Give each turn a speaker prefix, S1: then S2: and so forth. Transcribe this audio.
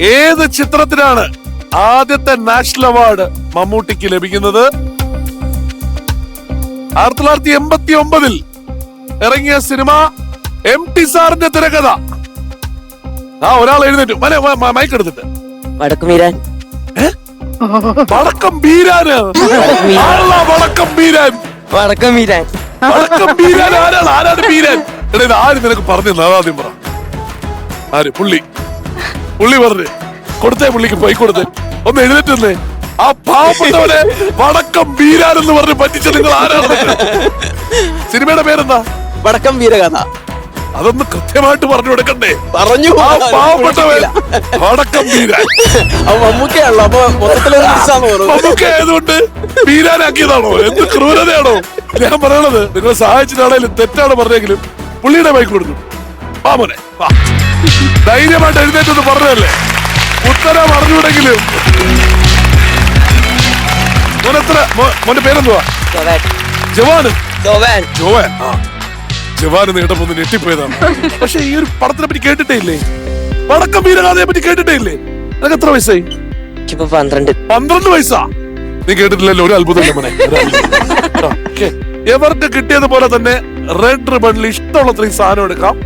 S1: ഏത് ചിത്രത്തിനാണ് ആദ്യത്തെ national award മമ്മൂട്ടിക്ക് ലഭിക്കുന്നത്? ആയിരത്തി തൊള്ളായിരത്തി എൺപത്തി ഒമ്പതിൽ ഇറങ്ങിയ സിനിമ എം ടി സാറിന്റെ തിരക്കഥ. ആ ഒരാൾ എഴുന്നേറ്റു. മൈക്ക് എടുത്തിട്ട്.
S2: വടക്കുമീരാൻ
S1: വടക്കം ബീരാന് വടക്കം ബീരാൻ വടക്കം ബീരാൻ ആരാണ്? ആരാണ് ബീരാൻ എടാ ഇത് ആര് നിനക്ക് പറഞ്ഞു ആദ്യം പറ. ആര്? പുള്ളി. പുള്ളി പറഞ്ഞു കൊടുത്തേ പുള്ളിക്ക് പോയി കൊടുത്തേ. ഒന്ന് എഴുന്നേറ്റ് ആ പാവപ്പെട്ടവനെ വടക്കം വീരാൻ എന്ന് പറഞ്ഞ് പറ്റിച്ച നിങ്ങൾ ആരാണ്? സിനിമയുടെ പേരെന്താ?
S2: വടക്കം വീരകഥ.
S1: അതൊന്ന് കൃത്യമായിട്ട് പറഞ്ഞു കൊടുക്കണ്ടേ.
S2: പറഞ്ഞു
S1: വടക്കം ബീരാൻ
S2: മമ്മൂക്കയാണല്ലോ അപ്പൊ
S1: ആയതുകൊണ്ട് ബീരാനാക്കിയതാണോ എന്ത് ക്രൂരതയാണോ? ഞാൻ പറയണത് നിങ്ങൾ സഹായിച്ചിട്ടാണെങ്കിലും തെറ്റാണ് പറഞ്ഞെങ്കിലും പുള്ളിയുടെ ബൈക്ക് കൊടുത്തു. വാ മോനെ വാ. ധൈര്യമായിട്ട് എഴുന്നേറ്റ് എഴുന്നേറ്റെന്ന് പറഞ്ഞതല്ലേ? ഉത്തരം അറിഞ്ഞൂടെങ്കിലും. മോനെത്ര മോന്റെ പേരെന്തുവാ?
S2: ജോവാൻ.
S1: ജവാന്?
S2: ജോവാൻ.
S1: ജോവാൻ. ആ. ജവാൻ എന്ന് ഒന്ന് ഞെട്ടിപ്പോയതാണ്. പക്ഷെ ഈ ഒരു പടത്തിനെ പറ്റി കേട്ടിട്ടേ ഇല്ലേ? വീരഗാഥയെ പറ്റി കേട്ടിട്ടേ ഇല്ലേ? നിനക്ക് എത്ര വയസ്സായി?
S2: പന്ത്രണ്ട്.
S1: പന്ത്രണ്ട് വയസ്സാ? നീ കേട്ടിട്ടില്ലല്ലോ ഒരു അത്ഭുതം മോനെ. എവർക്ക് കിട്ടിയതുപോലെ തന്നെ റെഡ് റിബണിൽ ഇഷ്ടമുള്ള സാധനം എടുക്കാം.